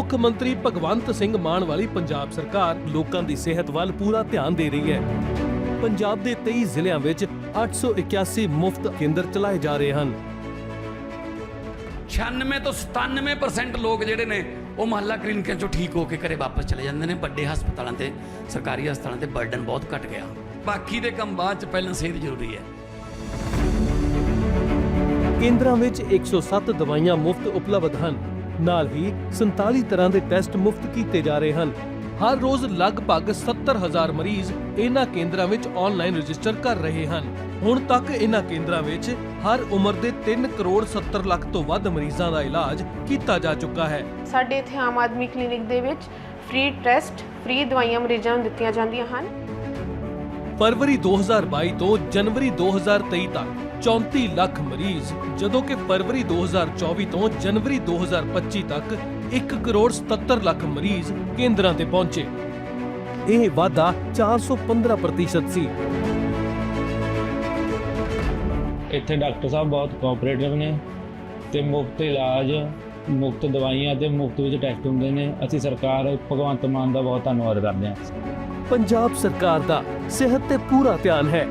ਮੁੱਖ ਮੰਤਰੀ ਭਗਵੰਤ ਸਿੰਘ ਮਾਨ ਵਾਲੀ ਪੰਜਾਬ ਸਰਕਾਰ ਲੋਕਾਂ ਦੀ ਸਿਹਤ ਵੱਲ ਪੂਰਾ ਧਿਆਨ ਦੇ ਰਹੀ ਹੈ। ਪੰਜਾਬ ਦੇ 23 ਜ਼ਿਲ੍ਹਿਆਂ ਵਿੱਚ 881 ਮੁਫਤ ਕੇਂਦਰ ਚਲਾਏ ਜਾ ਰਹੇ ਹਨ। 96 ਤੋਂ 97% ਲੋਕ ਜਿਹੜੇ ਨੇ ਉਹ ਮਹੱਲਾ ਕਲੀਨਿਕਾਂ ਚੋਂ ਠੀਕ ਹੋ ਕੇ ਘਰੇ ਵਾਪਸ ਚਲੇ ਜਾਂਦੇ ਨੇ। ਵੱਡੇ ਹਸਪਤਾਲਾਂ ਤੇ ਸਰਕਾਰੀ ਹਸਪਤਾਲਾਂ ਤੇ ਬਰਡਨ ਬਹੁਤ ਘਟ ਗਿਆ। ਬਾਕੀ ਦੇ ਕੰਮ ਬਾਅਦ ਚ ਪਹਿਲਾਂ ਸਿਹਤ ਜ਼ਰੂਰੀ ਹੈ। ਕੇਂਦਰਾਂ ਵਿੱਚ 107 ਦਵਾਈਆਂ ਮੁਫਤ ਉਪਲਬਧ ਹਨ। ਨਾਲ ਹੀ 47 ਤਰ੍ਹਾਂ ਦੇ ਟੈਸਟ ਮੁਫਤ ਕੀਤੇ ਜਾ ਰਹੇ ਹਨ। ਹਰ ਰੋਜ਼ ਲਗਭਗ 70000 ਮਰੀਜ਼ ਇਹਨਾਂ ਕੇਂਦਰਾਂ ਵਿੱਚ ਆਨਲਾਈਨ ਰਜਿਸਟਰ ਕਰ ਰਹੇ ਹਨ। ਹੁਣ ਤੱਕ ਇਹਨਾਂ ਕੇਂਦਰਾਂ ਵਿੱਚ ਹਰ ਉਮਰ ਦੇ 3 ਕਰੋੜ 70 ਲੱਖ ਤੋਂ ਵੱਧ ਮਰੀਜ਼ਾਂ ਦਾ ਇਲਾਜ ਕੀਤਾ ਜਾ ਚੁੱਕਾ ਹੈ। ਸਾਡੇ ਇੱਥੇ ਆਮ ਆਦਮੀ ਕਲੀਨਿਕ ਦੇ ਵਿੱਚ ਫ੍ਰੀ ਟੈਸਟ ਫ੍ਰੀ ਦਵਾਈਆਂ ਮਰੀਜ਼ਾਂ ਨੂੰ ਦਿੱਤੀਆਂ ਜਾਂਦੀਆਂ ਹਨ। ਫਰਵਰੀ 2022 ਤੋਂ ਜਨਵਰੀ 2023 ਤੱਕ 34 ਲੱਖ ਮਰੀਜ਼ ਜਦੋਂ ਕਿ ਫਰਵਰੀ 2024 ਤੋਂ ਜਨਵਰੀ 2025 ਤੱਕ 1 ਕਰੋੜ 77 ਲੱਖ ਮਰੀਜ਼ ਕੇਂਦਰਾਂ ਤੇ ਪਹੁੰਚੇ ਇਹ ਵਾਧਾ 415% ਸੀ ਇੱਥੇ ਡਾਕਟਰ ਸਾਹਿਬ ਬਹੁਤ ਕੋਆਪਰੇਟਿਵ ਨੇ ਤੇ ਮੁਫਤ ਇਲਾਜ ਮੁਫਤ ਦਵਾਈਆਂ ਤੇ ਮੁਫਤ ਵਿੱਚ ਟੈਸਟ ਹੁੰਦੇ ਨੇ। ਅਸੀਂ ਸਰਕਾਰ, ਭਗਵੰਤ ਮਾਨ ਦਾ ਬਹੁਤ ਧੰਨਵਾਦ ਕਰਦੇ ਹਾਂ। ਪੰਜਾਬ ਸਰਕਾਰ ਦਾ ਸਿਹਤ ਤੇ ਪੂਰਾ ਧਿਆਨ ਹੈ।